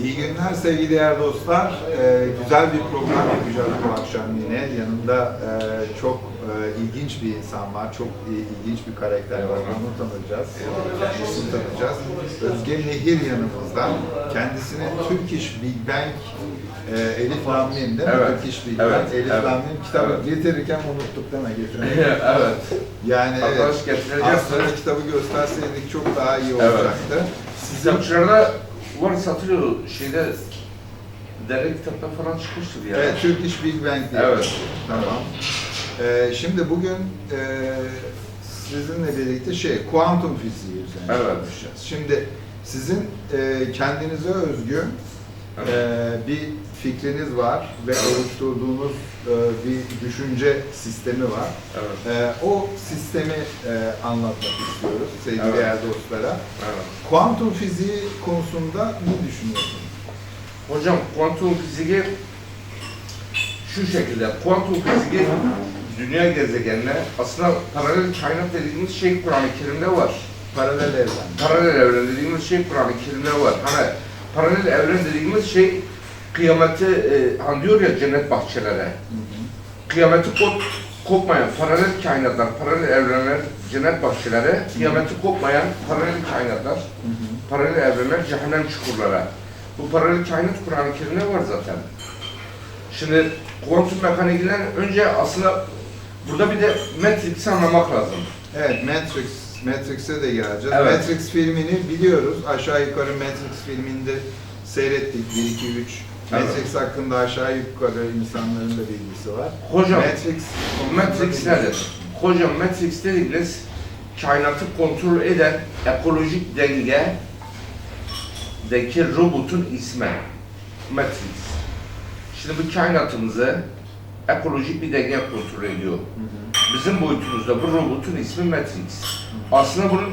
İyi günler sevgili değerli dostlar. Ee, güzel bir program yapacağız bu akşam yine. Yanında e, çok e, ilginç bir insan var. Çok i- ilginç bir karakter var. Onu tanıyacağız. Kendisini tanıyacağız. Özge Nehir yanımızda. Kendisini Turkish Big Bang e, Elif Lamim değil mi? Evet. Turkish Big Evet, Bang Elif evet, Lamim kitabı evet. getirirken unuttuk değil mi? Getirmeyi. evet. Yani evet. Arkadaş getireceğiz. Aslında kitabı gösterseydik çok daha iyi Evet. olacaktı. Sizin Kitapçılarda var satılıyor şeyde dergi kitapta falan çıkmıştır yani. Evet, Turkish Big Bang diye. Evet. Tamam. Ee, şimdi bugün e, sizinle birlikte şey, kuantum fiziği üzerine Evet. konuşacağız. Şimdi sizin e, kendinize özgü e, bir fikriniz var ve oluşturduğunuz e, bir düşünce sistemi var. Evet. E, o sistemi e, anlatmak istiyoruz sevgili Evet. değerli dostlara. evet. Kuantum fiziği konusunda ne düşünüyorsunuz? Hocam kuantum fiziği şu şekilde, kuantum fiziği dünya gezegenine aslında paralel kainat dediğimiz şey Kur'an-ı Kerim'de var. Paralel evren. Paralel evren dediğimiz şey Kur'an-ı Kerim'de var. Hani paralel evren dediğimiz şey kıyameti, e, hani diyor ya cennet bahçelere. Hı hı. kıyameti kop, kopmayan paralel kainatlar, paralel evrenler, cennet bahçeleri, kıyameti kopmayan paralel kainatlar, Hı hı. paralel evrenler, cehennem çukurlara. Bu paralel kainat Kur'an-ı Kerim'de var zaten. Şimdi kuantum mekaniğinden önce aslında burada bir de Matrix'i anlamak lazım. Evet, Matrix, Matrix'e de geleceğiz. Evet. Matrix filmini biliyoruz. Aşağı yukarı Matrix filminde seyrettik 1 2 3. Evet. Matrix hakkında aşağı yukarı insanların da bilgisi var. Hocam, Matrix Matrix nedir? Hocam Matrix dediğiniz kainatı kontrol eden ekolojik dengedeki robotun ismi. Matrix. Şimdi bu kainatımızı ekolojik bir denge kontrol ediyor. Hı hı. Bizim boyutumuzda bu robotun ismi Matrix. Aslında bunun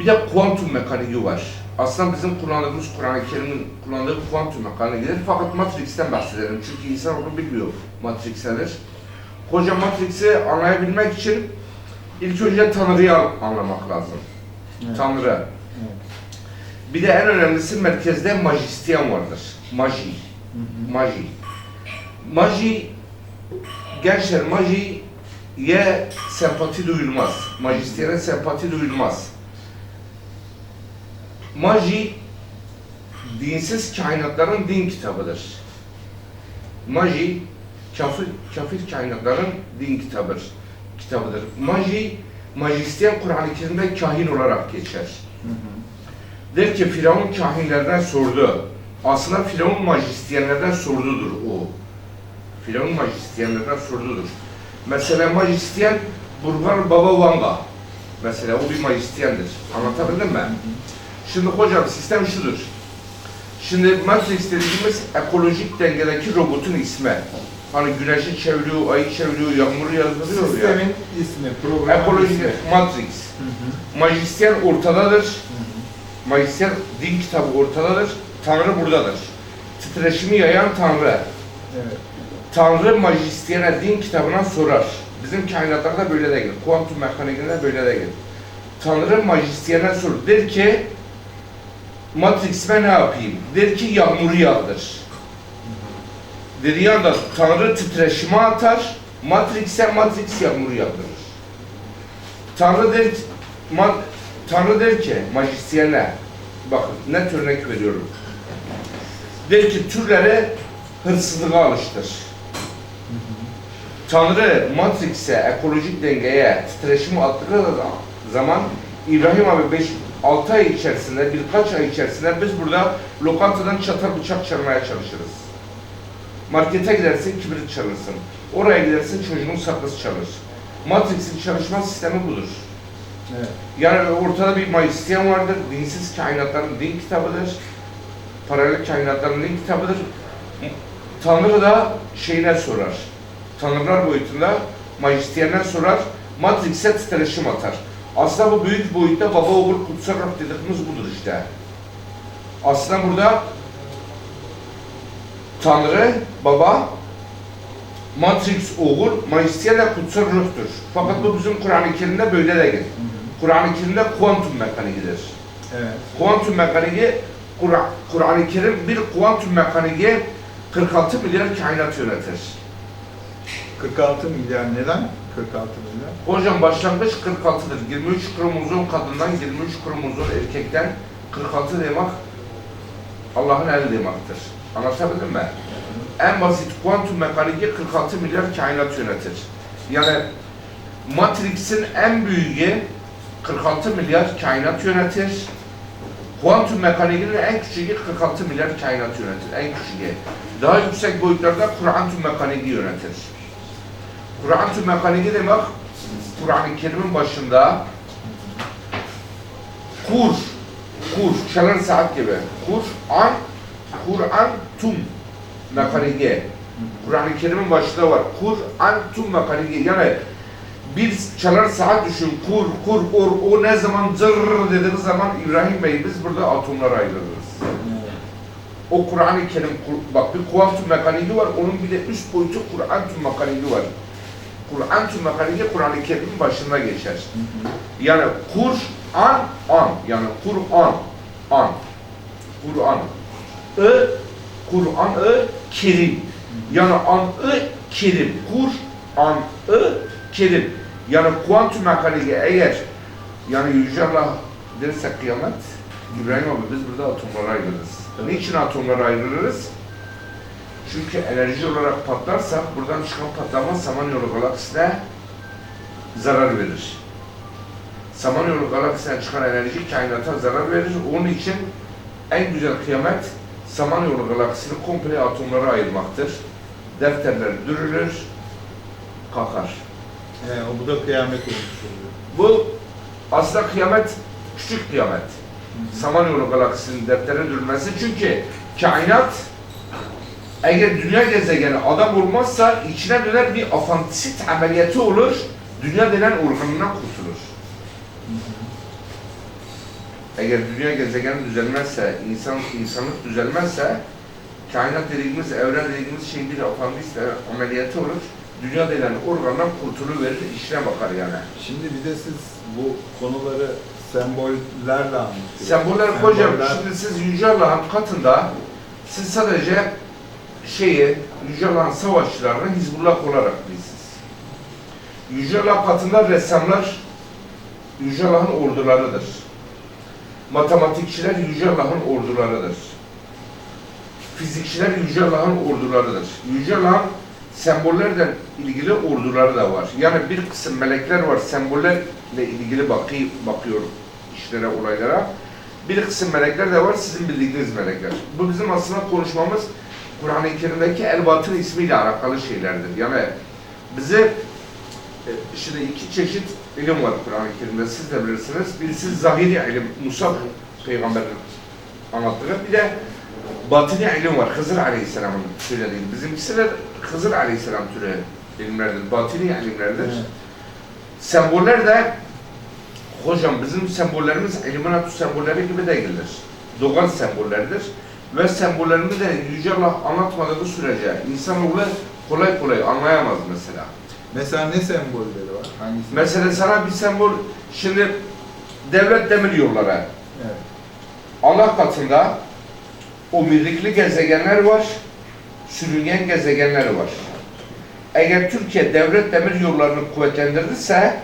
bir de kuantum mekaniği var. Aslında bizim kullandığımız Kur'an-ı Kerim'in kullandığı kuantum mekaniğidir. Fakat Matrix'ten bahsedelim. Çünkü insan onu bilmiyor. Matrix nedir? Koca Matrix'i anlayabilmek için ilk önce Tanrı'yı an- anlamak lazım. Evet. Tanrı. Evet. Bir de en önemlisi merkezde majisyen vardır. Maji. Hı hı. Maji. Maji, gençler majiye sempati duyulmaz. Majistyene sempati duyulmaz. Maji, dinsiz kainatların din kitabıdır. Maji, kafir, kafir kainatların din kitabıdır. kitabıdır. Maji, majistyen Kur'an-ı Kerim'de kahin olarak geçer. Hı hı. Der ki Firavun kahinlerden sordu. Aslında Firavun majistyenlerden sordudur o. Firavun majistyenlerden sordudur. Mesela majistyen Burhan Baba Vanga. Mesela o bir majistyendir. Anlatabildim mi? Şimdi hocam sistem şudur. Şimdi Matrix dediğimiz ekolojik dengedeki robotun ismi. Hani güneşi çeviriyor, ayı çeviriyor, yağmuru yazdırıyor ya. Sistemin ismi, programın Ekolojik ismi. Matrix. Hı hı. Majistyen ortadadır. Hı hı. Majistyen din kitabı ortadadır. Tanrı buradadır. Titreşimi yayan Tanrı. Evet. Tanrı majistyene din kitabına sorar. Bizim kainatlarda böyle değil. Kuantum mekaniğinde böyle değil. Tanrı majistyene sorur. Der ki Matrix'ime ne yapayım? Der ki yağmuru yağdır. Dediği anda Tanrı titreşimi atar. Matrix'e Matrix yağmuru yağdırır. Tanrı der, ma, Tanrı der ki majisyene, bakın net örnek veriyorum. Der ki türlere hırsızlığa alıştır. Tanrı Matrix'e, ekolojik dengeye titreşimi attığı zaman İbrahim abi 5 6 ay içerisinde, birkaç ay içerisinde biz burada lokantadan çatal bıçak çalmaya çalışırız. Markete gidersin kibrit çalırsın. Oraya gidersin çocuğun sakız çalır. Matrix'in çalışma sistemi budur. Evet. Yani ortada bir majisyen vardır, dinsiz kainatların din kitabıdır. Paralel kainatların din kitabıdır. Tanrı da şeyine sorar. Tanrılar boyutunda majistyenden sorar. Matrix'e titreşim atar. Aslında bu büyük boyutta baba oğul kutsal ruh dediğimiz budur işte. Aslında burada Tanrı, baba, Matrix oğul, majistyen de kutsal ruhtur. Fakat bu bizim Kur'an-ı Kerim'de böyle değil. Hı hı. Kur'an-ı Kerim'de kuantum mekaniğidir. Evet. Kuantum mekaniği Kur'an- Kur'an-ı Kerim bir kuantum mekaniği 46 milyar kainat yönetir. 46 milyar neden? 46 milyar. Hocam başlangıç 46'dır. 23 kromozom kadından, 23 kromozom erkekten 46 demek Allah'ın eli demektir. Anlatabildim mi? En basit kuantum mekaniği 46 milyar kainat yönetir. Yani Matrix'in en büyüğü 46 milyar kainat yönetir. Kuantum mekaniğinin en küçüğü 46 milyar kainat yönetir. En küçüğü. Daha yüksek boyutlarda kuantum mekaniği yönetir. Kuantum mekaniği demek Kur'an-ı Kerim'in başında kur, kur, çalar saat gibi. Kur'an, Kur'an tum mekaniği. Kur'an-ı Kerim'in başında var. Kur'an tum mekaniği. Yani bir çalar saat düşün. Kur, kur, or, o ne zaman zırr dediği zaman İbrahim Bey biz burada atomlara ayrılırız. O Kur'an-ı Kerim, Kur- bak bir mekaniği var, onun bir de üst boyutu Kur'an tum mekaniği var. Kur'an mekaniği Kur'an-ı Kerim'in başında geçer. Yani Kur'an, an, yani Kur'an, an, Kur'an, ı, Kur'an-ı Kerim. Yani an-ı Kerim, Kur'an-ı Kerim. Yani kuantum mekaniği eğer, yani Yüce Allah derse kıyamet, İbrahim abi biz burada atomlara ayrılırız. Niçin atomlara ayrılırız? Çünkü enerji olarak patlarsak buradan çıkan patlama Samanyolu galaksisine zarar verir. Samanyolu galaksisine çıkan enerji kainata zarar verir. Onun için en güzel kıyamet Samanyolu galaksisini komple atomlara ayırmaktır. Defterler dürülür, kalkar. He, o bu da kıyamet olmuş oluyor. Bu aslında kıyamet, küçük kıyamet. Samanyolu galaksisinin deftere dürülmesi çünkü kainat eğer dünya gezegeni adam olmazsa içine döner bir afantisit ameliyatı olur, dünya denen organından kurtulur. Eğer dünya gezegeni düzelmezse, insan insanlık düzelmezse, kainat dediğimiz, evren dediğimiz şeyin bir afantisit ameliyatı olur, dünya denen organdan kurtuluverir, işine bakar yani. Şimdi bir de siz bu konuları sembollerle anlatıyorsunuz. Semboller hocam, Semboller- şimdi siz Yüce Allah'ın katında siz sadece şeyi, Yüce Allah'ın savaşçılarını Hizbullah olarak bilirsiniz. Yüce Allah katında ressamlar Yüce Allah'ın ordularıdır. Matematikçiler Yüce Allah'ın ordularıdır. Fizikçiler Yüce Allah'ın ordularıdır. Yüce Allah'ın sembollerle ilgili orduları da var. Yani bir kısım melekler var, sembollerle ilgili bakı, bakıyor işlere, olaylara. Bir kısım melekler de var, sizin bildiğiniz melekler. Bu bizim aslında konuşmamız Kur'an-ı Kerim'deki el-batın ismiyle alakalı şeylerdir. Yani bize e, şimdi iki çeşit ilim var Kur'an-ı Kerim'de, siz de bilirsiniz. Birisi zahiri ilim, Musa peygamberin anlattığı. Bir de batini ilim var, Hızır Aleyhisselam'ın söylediği. Bizimkisi de Hızır Aleyhisselam türü ilimlerdir, batini ilimlerdir. Evet. Semboller de hocam bizim sembollerimiz Illuminati sembolleri gibi değildir. Doğal sembollerdir. Ve sembollerimizi de Yüce Allah anlatmadığı sürece insanoğlu kolay kolay anlayamaz mesela. Mesela ne sembolleri var? Hangisi? Mesela sana bir sembol, şimdi devlet demir yolları, Evet. Allah katında omirlikli gezegenler var, sürüngen gezegenler var. Eğer Türkiye devlet demir yollarını kuvvetlendirirse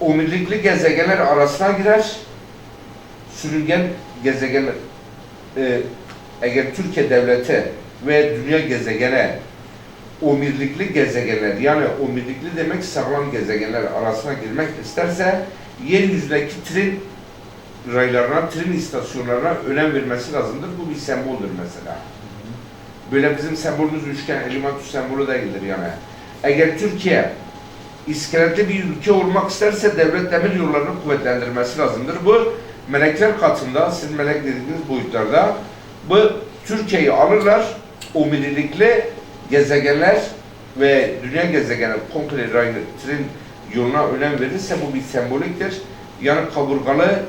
omirlikli gezegenler arasına girer, sürüngen gezegenler e, eğer Türkiye devleti ve dünya gezegene omirlikli gezegenler yani omirlikli demek sağlam gezegenler arasına girmek isterse yeryüzündeki tren raylarına, tren istasyonlarına önem vermesi lazımdır. Bu bir semboldür mesela. Böyle bizim sembolümüz üçgen, elementus sembolü değildir yani. Eğer Türkiye iskeletli bir ülke olmak isterse devlet demir yollarını kuvvetlendirmesi lazımdır. Bu melekler katında, sizin melek dediğiniz boyutlarda bu Türkiye'yi alırlar, o mililikli gezegenler ve dünya gezegeni komple raylı tren yoluna önem verirse bu bir semboliktir. Yani kaburgalı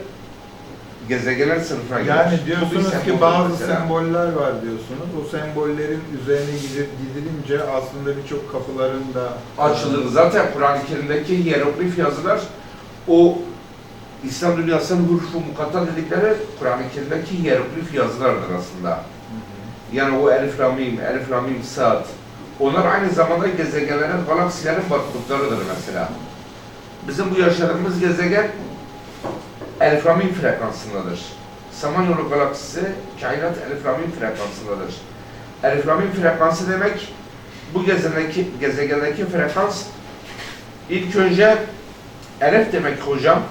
gezegenler sınıfına girer. Yani diyorsunuz ki bazı mesela. semboller var diyorsunuz. O sembollerin üzerine gidip gidilince aslında birçok kapıların da açılır. Zaten Kur'an-ı Kerim'deki hieroglif yazılar o İslam dünyasının hurufu mukatta dedikleri Kur'an-ı Kerim'deki hieroglif yazılardır aslında. Yani o Elif Lam Mim, Elif Lam Mim, Sad. Onlar aynı zamanda gezegenlerin, galaksilerin barkodlarıdır mesela. Bizim bu yaşadığımız gezegen Elif Lam Mim frekansındadır. Samanyolu galaksisi kainat Elif Lam Mim frekansındadır. Elif Lam Mim frekansı demek bu gezegendeki, gezegendeki frekans ilk önce Elif demek hocam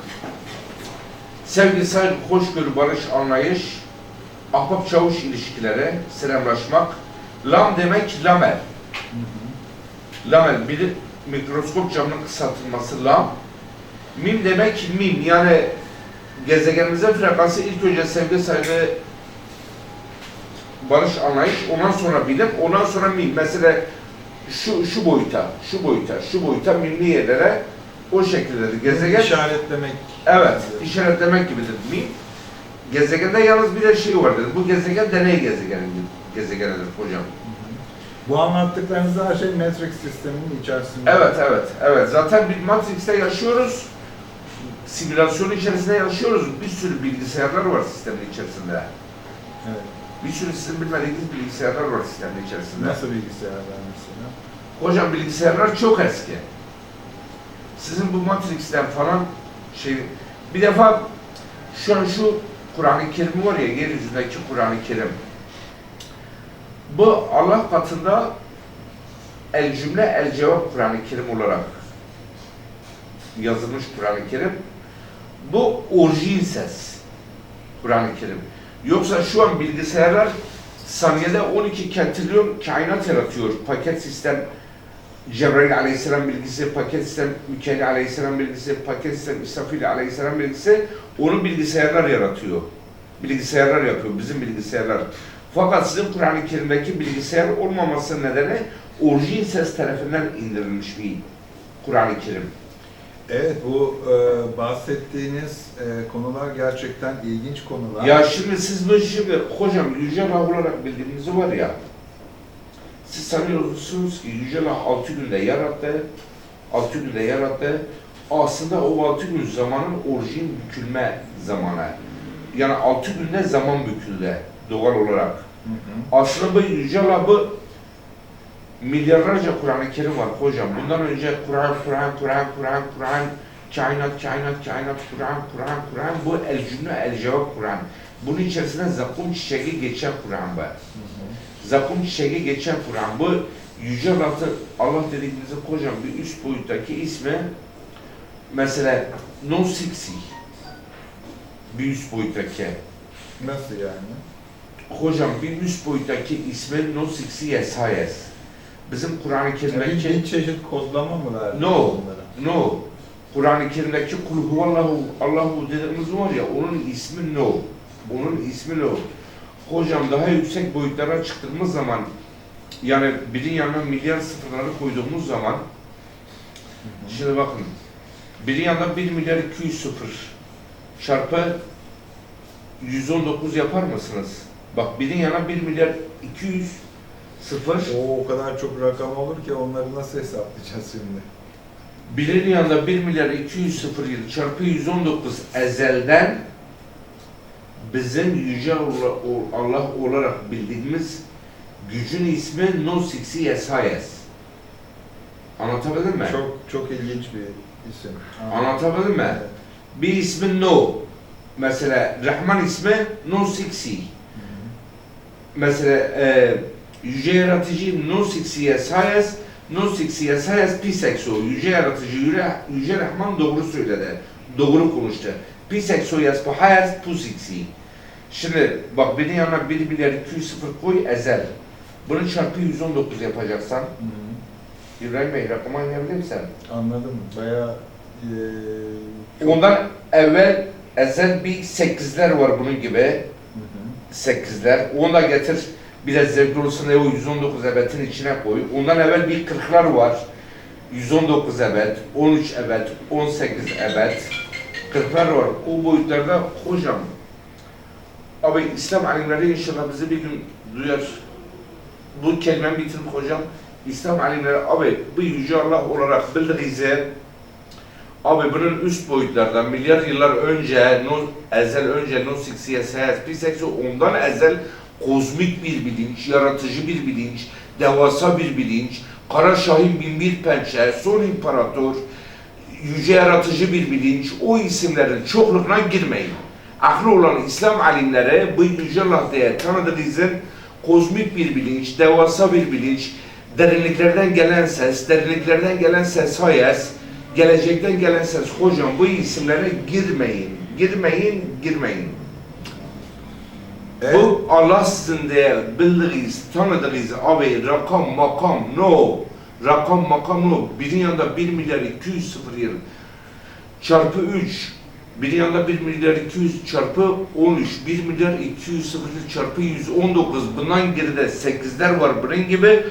sevgi, saygı, hoşgörü, barış, anlayış, ahbap çavuş ilişkileri, selamlaşmak. Lam demek lamel. Lamel, bir mikroskop camının kısaltılması lam. Mim demek mim, yani gezegenimizin frekansı ilk önce sevgi, saygı, barış, anlayış, ondan sonra bilim, ondan sonra mim. Mesela şu, şu boyuta, şu boyuta, şu boyuta mimli yerlere o şekildedir. Gezegen İşaretlemek. Evet, işaretlemek gibidir. Mim, gezegende yalnız bir de şey vardır. Bu gezegen deney gezegeni, gezegenidir hocam. Bu anlattıklarınız her şey Matrix sisteminin içerisinde. Evet, evet, evet. Zaten bir Matrix'te yaşıyoruz. Simülasyon içerisinde yaşıyoruz. Bir sürü bilgisayarlar var sistemin içerisinde. Evet. Bir sürü sizin bilmediğiniz bilgisayarlar var sistemin içerisinde. Nasıl bilgisayarlar mesela? Hocam bilgisayarlar çok eski. Sizin bu Matrix'ten falan şey... Bir defa şu an şu Kur'an-ı Kerim var ya, yeryüzündeki Kur'an-ı Kerim. Bu Allah katında el cümle el cevap Kur'an-ı Kerim olarak yazılmış Kur'an-ı Kerim. Bu orijin ses Kur'an-ı Kerim. Yoksa şu an bilgisayarlar saniyede 12 kentilyon kainat yaratıyor. Paket sistem Cebrail aleyhisselam bilgisi, paket sistem Mikail aleyhisselam bilgisi, paket sistem İsrafil aleyhisselam bilgisi onu bilgisayarlar yaratıyor. Bilgisayarlar yapıyor, bizim bilgisayarlar. Fakat sizin Kur'an-ı Kerim'deki bilgisayar olmaması nedeni orijin ses tarafından indirilmiş bir Kur'an-ı Kerim. Evet bu e, bahsettiğiniz e, konular gerçekten ilginç konular. Ya şimdi siz bu şimdi hocam Yüce olarak bildiğiniz var ya siz sanıyorsunuz ki Yüce Allah altı günde yarattı altı günde yarattı aslında o altı gün zamanın orijin bükülme zamanı. Yani altı günde zaman büküldü doğal olarak. Hı hı. Aslında bu Yüce Allah bu milyarlarca Kur'an-ı Kerim var hocam. Bundan önce Kur'an, Kur'an, Kur'an, Kur'an, Kur'an, kainat, kainat, kainat, Kur'an, Kur'an, Kur'an. Bu el cümle, el cevap Kur'an. Bunun içerisinde zakum çiçeği geçen Kur'an var. Hı hı. Zakum çiçeği geçen Kur'an. Bu Yüce Allah'ta, Allah dediğimizde hocam bir üst boyuttaki ismi mesela non sixi bir üst boyuttaki Nasıl yani? hocam bir üst boyuttaki ismi non sixi yesayes bizim Kur'an-ı Yani bir, Kerim'deki çeşit kodlama mı verdiniz No. onlara? No. Kur'an-ı Kerim'deki kul huvallahu Allahu dediğimiz var ya onun ismi no. Onun ismi no. Hocam daha yüksek boyutlara çıktığımız zaman yani birin yanına milyar sıfırları koyduğumuz zaman şimdi bakın birin yanına 1 milyar 200 sıfır çarpı 119 yapar mısınız? Bak birin yanına 1 milyar 200 sıfır O o kadar çok rakam olur ki onları nasıl hesaplayacağız şimdi? Birin yanında 1 milyar 207 çarpı 119 ezelden bizim Yüce Allah- olarak bildiğimiz gücün ismi No Sixi Yesayes. Anlatabildim mi? Çok çok ilginç bir isim. Anlatabildim mi? Evet. Bir ismi No. Mesela Rahman ismi No Sixi. Hı hı. Mesela e, Yüce Yaratıcı No Sixi Yesayes No Sixi Yesayes Pisekso. Yüce Yaratıcı Yüce, Rahman doğru söyledi. Doğru konuştu. Pisekso Yespahayes Pusiksi. Şimdi bak benim yanına 1 milyar 200 sıfır koy ezel. Bunu çarpı 119 yapacaksan Hı hı. İbrahim Bey rakamı anlayabilir misin? Anladım. Bayağı eee, Ondan evvel ezel bir 8'ler var bunun gibi. hı hı. 8'ler. Onu da getir biraz zevkli olsun diye o 119 ebetin içine koy. Ondan evvel bir 40'lar var. 119 ebed, 13 ebed, 18 ebed. 40'lar var. O boyutlarda hocam. Abi İslam alimleri inşallah bizi bir gün duyar. Bu kelimemi bitirip hocam. İslam alimleri abi bu Yüce Allah olarak bildiğinize Abi bunun üst boyutlardan milyar yıllar önce, no, ezel önce No Six CSS, P8 ondan ezel kozmik bir bilinç, yaratıcı bir bilinç, devasa bir bilinç, Kara Şahin binbir pençe, son imparator, yüce yaratıcı bir bilinç, o isimlerin çokluğuna girmeyin. Aklı olan İslam alimleri bu yüce Allah diye tanıdığınızın kozmik bir bilinç, devasa bir bilinç, derinliklerden gelen ses, derinliklerden gelen ses hayes, gelecekten gelen ses hocam bu isimlere girmeyin, girmeyin, girmeyin. Evet. Bu Allah sizin diye bildiğiniz, tanıdığınız abi rakam makam no. Rakam makam no. Birin yanında 1 milyar 200 sıfır yıl çarpı 3. Birin yanında 1 milyar 200 çarpı 13. 1 milyar 200 sıfır yıl çarpı 119. Bundan geride 8'ler var bunun gibi.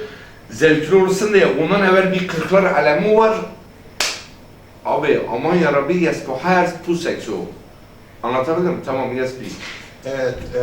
Zevkli olsun diye ondan evvel bir 40'lar alemi var. Abi aman yarabbi yes bu her bu seksu. Anlatabildim mi? Tamam yes please. Evet,